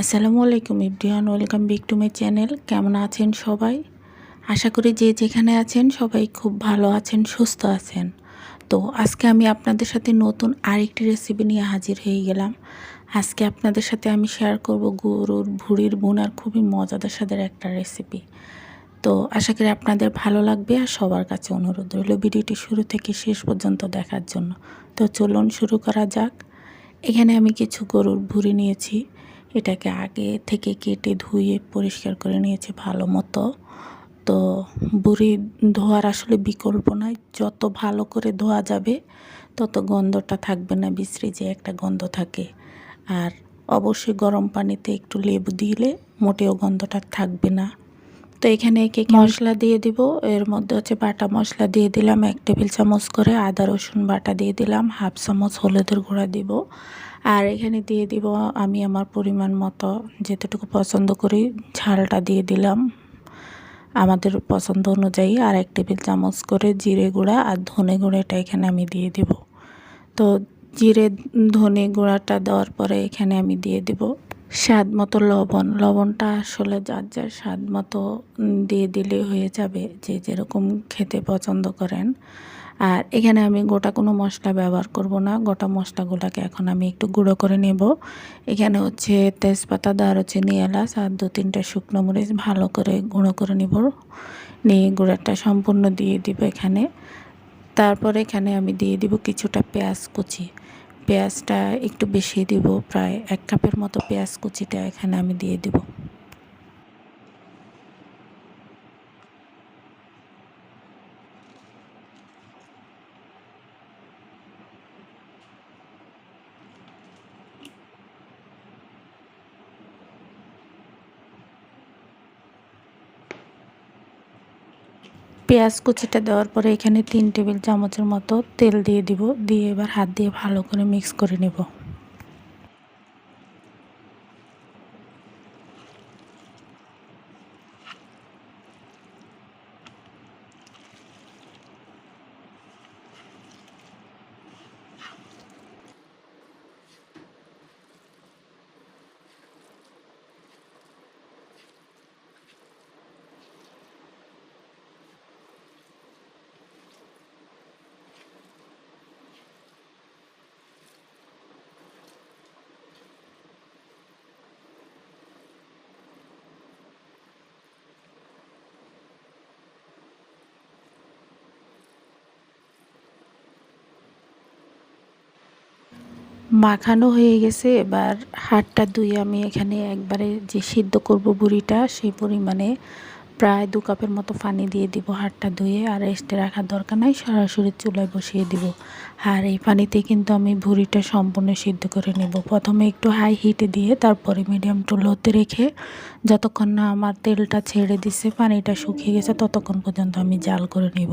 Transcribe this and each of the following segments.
আসসালামু আলাইকুম everyone, welcome back to my channel. কেমন আছেন সবাই? আশা করি যে যেখানে আছেন সবাই খুব ভালো আছেন, সুস্থ আছেন। তো আজকে আমি আপনাদের সাথে নতুন আরেকটি রেসিপি নিয়ে হাজির হয়ে গেলাম। আজকে আপনাদের সাথে আমি শেয়ার করব গরুর, ভুড়ির, বোনার খুবই মজাদার স্বাদের একটা রেসিপি তো আশা করি আপনাদের ভালো লাগবে আর সবার কাছে অনুরোধ রইল ভিডিওটি শুরু থেকে শেষ পর্যন্ত দেখার জন্য। তো চলুন শুরু করা যাক। এখানে আমি কিছু গরুর ভুড়ি নিয়েছি। এটাকে আগে থেকে কেটে ধুয়ে পরিষ্কার করে নিয়েছে ভালো মতো। তো বুড়ি ধোয়ার আসলে বিকল্প নয়, যত ভালো করে ধোয়া যাবে, তত গন্ধটা থাকবে না, বিশ্রী যে একটা গন্ধ থাকে। আর অবশ্যই গরম পানিতে একটু লেবু দিলে মোটেও গন্ধটা থাকবে না। তো এখানে একে মশলা দিয়ে দিব? এর মধ্যে হচ্ছে বাটা মশলা দিয়ে দিলাম এক টেবিল চামচ করে আদা রসুন বাটা দিয়ে দিলাম হাফ চামচ হলুদের গুঁড়া দিব। আর এখানে দিয়ে দিব আমি আমার পরিমাণ মতো যেতটুকু পছন্দ করি ঝালটা দিয়ে দিলাম। আমাদের পছন্দ অনুযায়ী আর এক টেবিল চামচ করে জিরে গুঁড়া আর ধনে গুঁড়াটা এখানে আমি দিয়ে দিব। তো জিরে ধনে গুঁড়াটা দেওয়ার পরে এখানে আমি দিয়ে দিব স্বাদ মতো লবণ। লবণটা আসলে যার যার স্বাদ মতো দিয়ে দিলে হয়ে যাবে যে যেরকম খেতে পছন্দ করেন। আর এখানে আমি গোটা কোনো মশলা ব্যবহার করব না। গোটা মশলাগুলোকে এখন আমি একটু গুঁড়ো করে নেব। এখানে হচ্ছে তেজপাতা, দারুচিনি, এলাচ আর দু তিনটা শুকনো মরিচ ভালো করে গুঁড়ো করে নেব। নিয়ে গুঁড়াটা সম্পূর্ণ দিয়ে দিব এখানে। তারপরে এখানে আমি দিয়ে দিব কিছুটা পেঁয়াজ কুচি। পেঁয়াজটা একটু বেশি দিব প্রায় এক কাপের মতো পেঁয়াজ কুচিটা এখানে আমি দিয়ে দিব। পেঁয়াজ কুচিটা দেওয়ার পরে এখানে তিন টেবিল চামচের মতো তেল দিয়ে দিব, দিয়ে এবার হাত দিয়ে ভালো করে মিক্স করে নেব। মাখানো হয়ে গেছে। এবার হাটটা ধুয়ে আমি এখানে একবারে যে সিদ্ধ করব বুড়িটা, সেই পরিমাণে প্রায় দু কাপের মতো পানি দিয়ে দিব হাটটা ধুয়ে। আর রেস্টে রাখার দরকার নাই, সরাসরি চুলায় বসিয়ে দিব। আর এই পানিতে কিন্তু আমি ভুড়িটা সম্পূর্ণ সিদ্ধ করে নেব। প্রথমে একটু হাই হিটে দিয়ে তারপরে মিডিয়াম টু লোতে রেখে যতক্ষণ না আমার তেলটা ছেড়ে দিছে, পানিটা শুকিয়ে গেছে, ততক্ষণ পর্যন্ত আমি জাল করে নেব।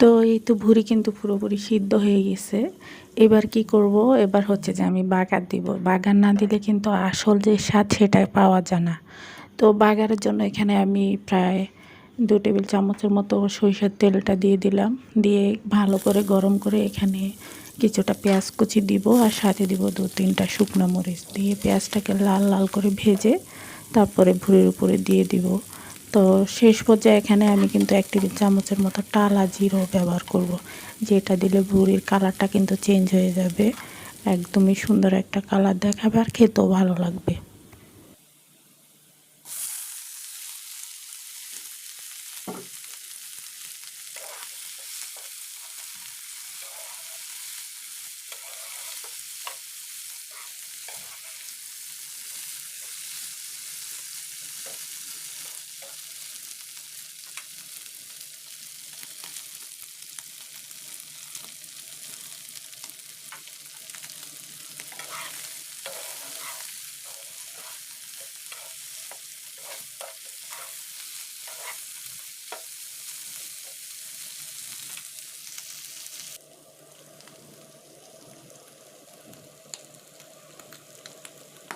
তো এই তো ভুড়ি কিন্তু পুরোপুরি সিদ্ধ হয়ে গেছে। এবার কি করব? এবার হচ্ছে যে আমি বাগার দিব। বাগার না দিলে কিন্তু আসল যে স্বাদ সেটা পাওয়া যায় না। তো বাগারের জন্য এখানে আমি প্রায় দু টেবিল চামচের মতো সরিষার তেলটা দিয়ে দিলাম। দিয়ে ভালো করে গরম করে এখানে কিছুটা পেঁয়াজ কুচি দিব আর সাথে দিব দু তিনটা শুকনো মরিচ। দিয়ে পেঁয়াজটাকে লাল লাল করে ভেজে তারপরে ভুড়ির উপরে দিয়ে দিব। তো শেষ পর্যায়ে এখানে আমি কিন্তু এক টেবিল চামচের মতো টালা জিরো ব্যবহার করব। যেটা দিলে বুড়ির কালারটা কিন্তু চেঞ্জ হয়ে যাবে একদমই সুন্দর একটা কালার দেখাবে আর খেতেও ভালো লাগবে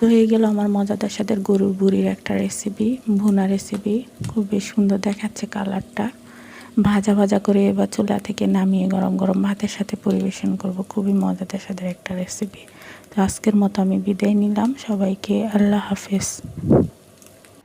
তো হয়ে গেল আমার মজাদার সাথে গরুর বুড়ির একটা রেসিপি ভুনা রেসিপি খুবই সুন্দর দেখাচ্ছে কালারটা ভাজা ভাজা করে এবার চুলা থেকে নামিয়ে গরম গরম ভাতের সাথে পরিবেশন করব। খুবই মজাদার সাথে একটা রেসিপি তো আজকের মতো আমি বিদায় নিলাম। সবাইকে আল্লাহ হাফেজ।